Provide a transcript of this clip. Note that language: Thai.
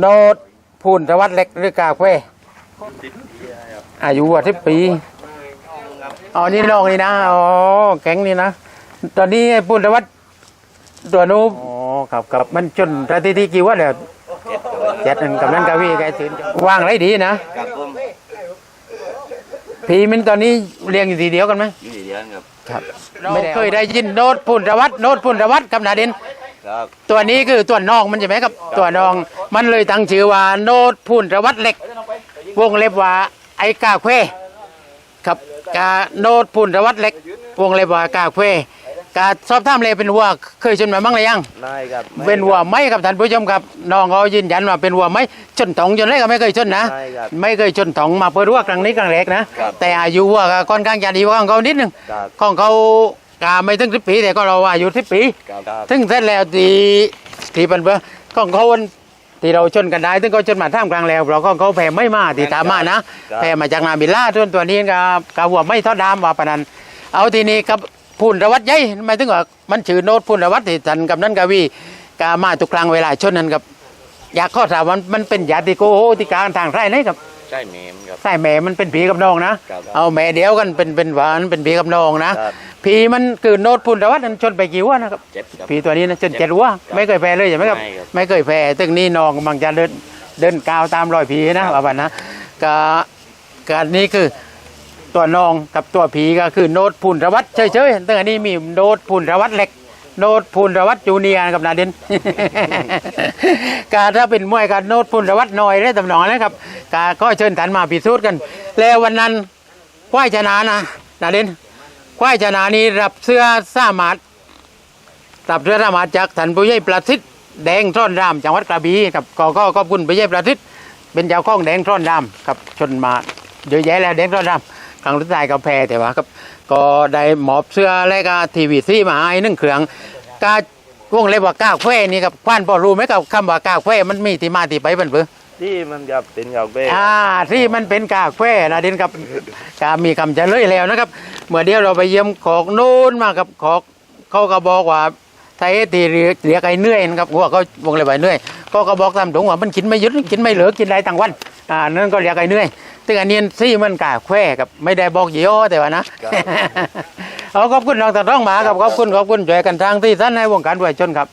โนดพูนตวัดเล็กหรือกาเฟ่ติดเบียร์ครับอายุว่าสิบปีอ๋อนี่น้องนี่นะอ๋อแก๊งนี่นะตอนนี้ไอ้พูนตวัดตัวนู้นอ๋อครับครับมันจนประที่ที่กี่วันแล้วเจ็ดนั่นกับนั้นกาวีแกตื่นว่างไรดีนะกับผมผีมันตอนนี้เรียงอยู่ทีเดียวกันไหมอยู่ที่เดียวครับครับไม่เคยได้ยินโนดพูนตวัดโนดพูนตวัดกับนาเดน ครับตัวนี้คือตัวน้องมันใช่ไหมครับ ตัวน้องมันเลยตั้งชื่อว่าโนดพูนตวัดเล็ก วงเล็บว่าไอ้กาเควครับกาโนดพูนตวัดเล็ก วงเล็บว่ากาเควกาสอบถามเลยเป็นวัวเคยชนมาบ้างหรือยังได้ครับเป็นวัวไหมครับท่านผู้ชมครับน้องเขายืนยันว่าเป็นวัวไหมชนถองจนไรก็ไม่เคยชนนะได้ครับไม่เคยชนถองมาเปิดวัวครั้งนี้ครั้งแรกนะ ครับแต่อายุวัวก็ค่อนข้างจะดีกว่าของเขานิดนึงครับ ของเขา กาไม่ถึงสิบปีแต่ก็เราอายุสิบปีครับครับถึงเสร็จแล้วทีทีเป็นเบอร์ของเขาวันที่เราชนกันได้ถึงเขาชนมาท่ามกลางแล้วเราก็เขาแผ่ไม่มาที่ตามมานะแผ่มาจากนาบิลล่าส่วนตัวนี้กับกับหัวไม่ทอดดามว่าปานนันเอาทีนี้กับพูนระวัดใหญ่หมายถึงว่ามันชื่อโน้ตพูนระวัดที่ทันกับนั้นกาวีกามาทุกครั้งเวลาชนนั้นกับ อยากข้อถามว่ามันเป็นญาติโกโหติการทางไร่ไหนกับใช่เมมครับไส้แม่มันเป็นผีกับน้องนะครับ เอาแม่เดียวกันเป็นเป็นหวานเป็นผีกับน้องนะครับ ผีมันคือโน้ตพูนระวัดนั้นชนไปกี่วันนะครับ เจ็ดครับ ผีตัวนี้นะจนเจ็ดหัวไม่เคยแพ้เลยใช่ไหมครับ ไม่ครับ ไม่เคยแพ้ตึงนี้น้องกำลังจะเดินเดินก้าวตามรอยผีนะว่าบันนะกาการนี้คือตัวน้องกับตัวผีก็คือโนดพูนระวัดเฉยๆตึงอันนี้มีโนดพูนระวัดเล็ก โนดพูนระวัดจูเนียร์กับนาเดน กาถ้าเป็นมวยกับโนดพูนระวัดน้อยได้ตำหนองนะครับกาก็เชิญฐานมาพิสูจน์กัน แล้ววันนั้นควายชนะนะนาเดน ควายชนะนี้รับเสื้อสามารถตับเรือรามาจากท่านผู้ใหญ่ประสิทธิ์แดงท่อนรามจังหวัดกระบี่ครับก็ก็ขอบคุณผู้ใหญ่ประสิทธิ์เป็นเจ้าของแดงท่อนรามครับชนมาเยอะแยะแล้วแดงท่อนรามครั้งสุดท้ายก็แพ้แต่ว่าครับก็ได้หมอบเสื้อและก็ทีวีซีมาให้นึ่งเครื่องกาวงเล็บว่าก้าวแควนี่ครับควานพอรู้ไหมกับคำว่าก้าวแควมันมีที่มาที่ไปเป็นเพื่อ ที่มันจะเป็นกับเบ้อ่าที่มันเป็นกากแควนะดินครับกามีคำเฉลยแล้วนะครับ เมื่อเดียวเราไปเยี่ยมขอกนู้นมากับขอกเขาก็บอกว่าไทยตีเรียกเรียกไอ้เหนื่อยนะครับหัวเขาวงเลยว่าเหนื่อยก็ก็บอกตามตรงว่ามันกินไม่หยุดกินไม่เหลือกินได้ทั้งวันอ่านั่นก็เรียกไอ้เหนื่อยซึ่งอันนี้ซี่มันกากแควครับไม่ได้บอกยี่ห้อแต่ว่านะเอาขอบคุณน้องตาต้องหมาครับขอบคุณขอบคุณช่วยกันทางที่ท่านในวงการวัยชนครับ